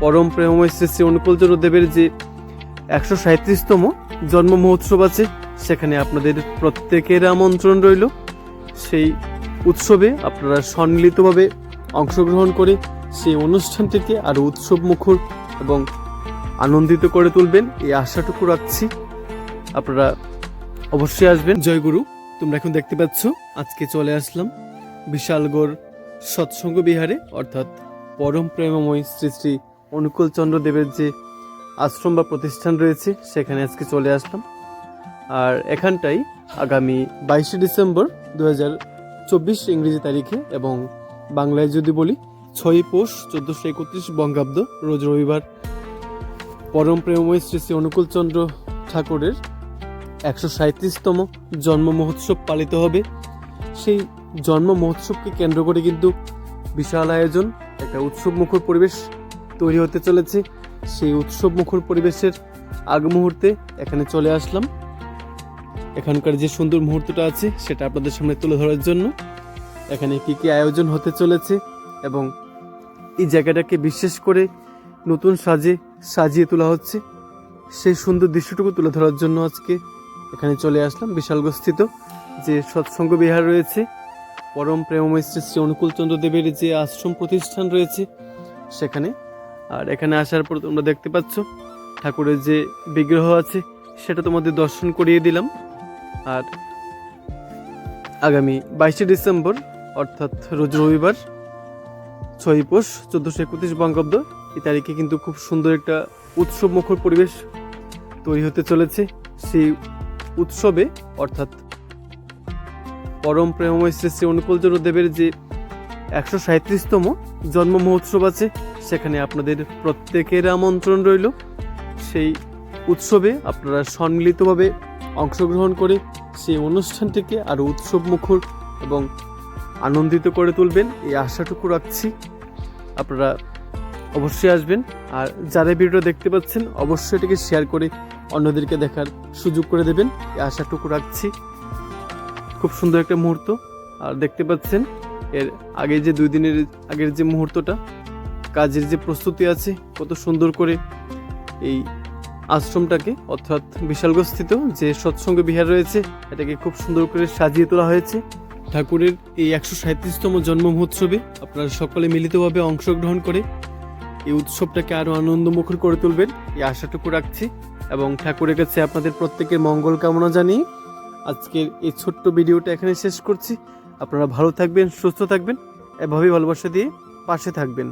পরম প্রেমময় শ্রী শ্রী অনুকূলচন্দ্র দেবের যে একশো সাঁত্রিশতম জন্ম মহোৎসব আছে, সেখানে আপনাদের প্রত্যেকের আমন্ত্রণ রইল। সেই উৎসবে আপনারা সম্মিলিতভাবে অংশগ্রহণ করে সেই অনুষ্ঠানটিকে আরও উৎসব মুখর এবং আনন্দিত করে তুলবেন, এই আশাটুকু রাখছি। আপনারা অবশ্যই আসবেন। জয়গুরু তোমরা এখন দেখতে পাচ্ছ, আজকে চলে আসলাম বিশালগড় সৎসঙ্গ বিহারে, অর্থাৎ পরম প্রেমময় শ্রী শ্রী অনুকূল চন্দ্র দেবের যে আশ্রম বা প্রতিষ্ঠান রয়েছে, সেখানে আজকে চলে আসলাম। আর এখানটাই আগামী বাইশে ডিসেম্বর দু চব্বিশ ইংরেজি তারিখে এবং বাংলায় যদি বলি ছয়ই পৌষ চোদ্দোশো একত্রিশ বঙ্গাব্দ, রোজ রবিবার। পরম প্রেমময় শ্রী শ্রী অনুকূলচন্দ্র ঠাকুরের একশো সাঁত্রিশতম জন্ম মহোৎসব পালিত হবে। সেই জন্ম মহোৎসবকে কেন্দ্র করে কিন্তু বিশাল আয়োজন, একটা উৎসব মুখর পরিবেশ তৈরি হতে চলেছে। সেই উৎসব মুখর পরিবেশের আগ মুহূর্তে এখানে চলে আসলাম। এখানকার যে সুন্দর মুহূর্তটা আছে, সেটা আপনাদের সামনে তুলে ধরার জন্য এখানে কী কী আয়োজন হতে চলেছে এবং এই জায়গাটাকে বিশেষ করে নতুন সাজে সাজিয়ে তোলা হচ্ছে। সেই সুন্দর দৃশ্যটুকু তুলে ধরার জন্য আজকে এখানে চলে আসলাম বিশালগস্থিত যে সৎসঙ্গ বিহার রয়েছে। পরম প্রেমময় শ্রী শ্রী অনুকূলচন্দ্র দেবের যে আশ্রম প্রতিষ্ঠান রয়েছে, সেখানে আর এখানে আসার পর তোমরা দেখতে পাচ্ছ, ঠাকুরের যে বিগ্রহ আছে, সেটা তোমাদের দর্শন করিয়ে দিলাম। আর আগামী বাইশে ডিসেম্বর, অর্থাৎ রোজ রবিবার, ছয়ই পৌষ, চোদ্দোশো একত্রিশ বঙ্গাব্দ, এই তারিখে কিন্তু খুব সুন্দর একটা উৎসব মুখর পরিবেশ তৈরি হতে চলেছে। সেই উৎসবে, অর্থাৎ পরম প্রেমময় শ্রী শ্রী অনুকূলচন্দ্র দেবের যে একশো সাঁত্রিশতম জন্ম মহোৎসব আছে সেখানে আপনাদের প্রত্যেকের আমন্ত্রণ রইল। সেই উৎসবে আপনারা সম্মিলিতভাবে অংশগ্রহণ করে সেই অনুষ্ঠানটিকে আরও উৎসব মুখর এবং আনন্দিত করে তুলবেন, এই আশাটুকু রাখছি। আপনারা অবশ্যই আসবেন। আর যারা ভিডিও দেখতে পাচ্ছেন, অবশ্যই এটাকে শেয়ার করে অন্যদেরকে দেখার সুযোগ করে দেবেন, এই আশাটুকু রাখছি। খুব সুন্দর একটা মুহূর্ত। আর দেখতে পাচ্ছেন, এর আগে যে দুই দিনের আগের যে মুহূর্তটা কাজের যে প্রস্তুতি আছে, কত সুন্দর করে এই আশ্রমটাকে, অর্থাৎ বিশালগস্থিত যে সৎসঙ্গ বিহার রয়েছে, এটাকে খুব সুন্দর করে সাজিয়ে তোলা হয়েছে। ঠাকুরের এই একশো সাঁত্রিশতম জন্ম মহোৎসবে আপনারা সকলে মিলিতভাবে অংশগ্রহণ করে এই উৎসবটাকে আরও আনন্দমুখর করে তুলবেন, এই আশাটুকু রাখছি এবং ঠাকুরের কাছে আপনাদের প্রত্যেকের মঙ্গল কামনা জানিয়ে আজকের এই ছোট্ট ভিডিওটা এখানে শেষ করছি। আপনারা ভালো থাকবেন, সুস্থ থাকবেন, এভাবেই ভালোবাসা দিয়ে পাশে থাকবেন।